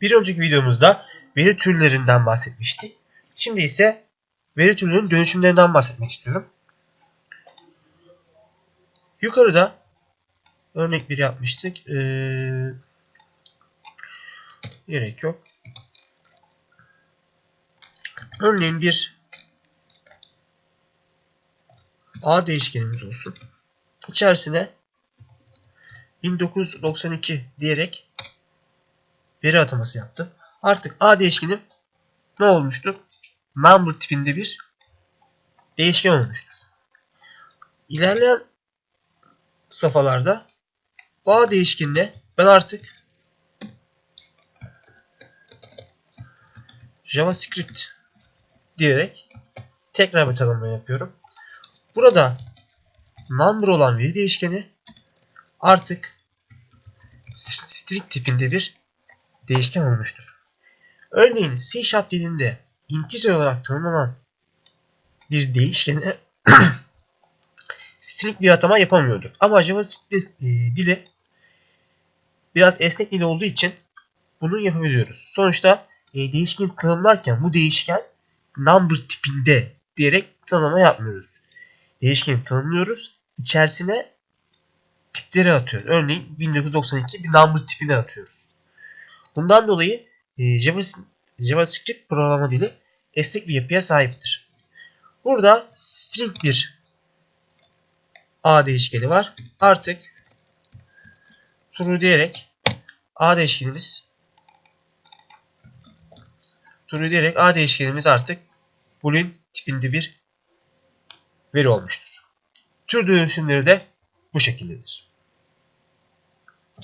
Bir önceki videomuzda veri türlerinden bahsetmiştik. Şimdi ise veri türlerinin dönüşümlerinden bahsetmek istiyorum. Yukarıda örnek bir yapmıştık. Ee, gerek yok. Örneğin bir A değişkenimiz olsun. İçerisine 1992 diyerek veri ataması yaptım. Artık A değişkenim ne olmuştur? Number tipinde bir değişken olmuştur. İlerleyen safhalarda bu A değişkenine ben artık JavaScript diyerek tekrar bir tanımlama yapıyorum. Burada number olan veri değişkeni artık string tipinde bir değişken olmuştur. Örneğin C Sharp dilinde integer olarak tanımlanan bir değişkene string bir atama yapamıyorduk. Ama JavaScript e, dili biraz esnek dil olduğu için bunu yapabiliyoruz. Sonuçta e, değişken tanımlarken bu değişken number tipinde diyerek tanımlama yapmıyoruz. Değişkeni tanımlıyoruz. İçerisine tipleri atıyoruz. Örneğin 1992 bir number tipini atıyoruz. Bundan dolayı e, JavaScript programa dili esnek bir yapıya sahiptir. Burada string bir A değişkeni var. Artık true diyerek A değişkenimiz true diyerek A değişkenimiz artık boolean tipinde bir veri olmuştur. Tür dönüşümleri de bu şekildedir.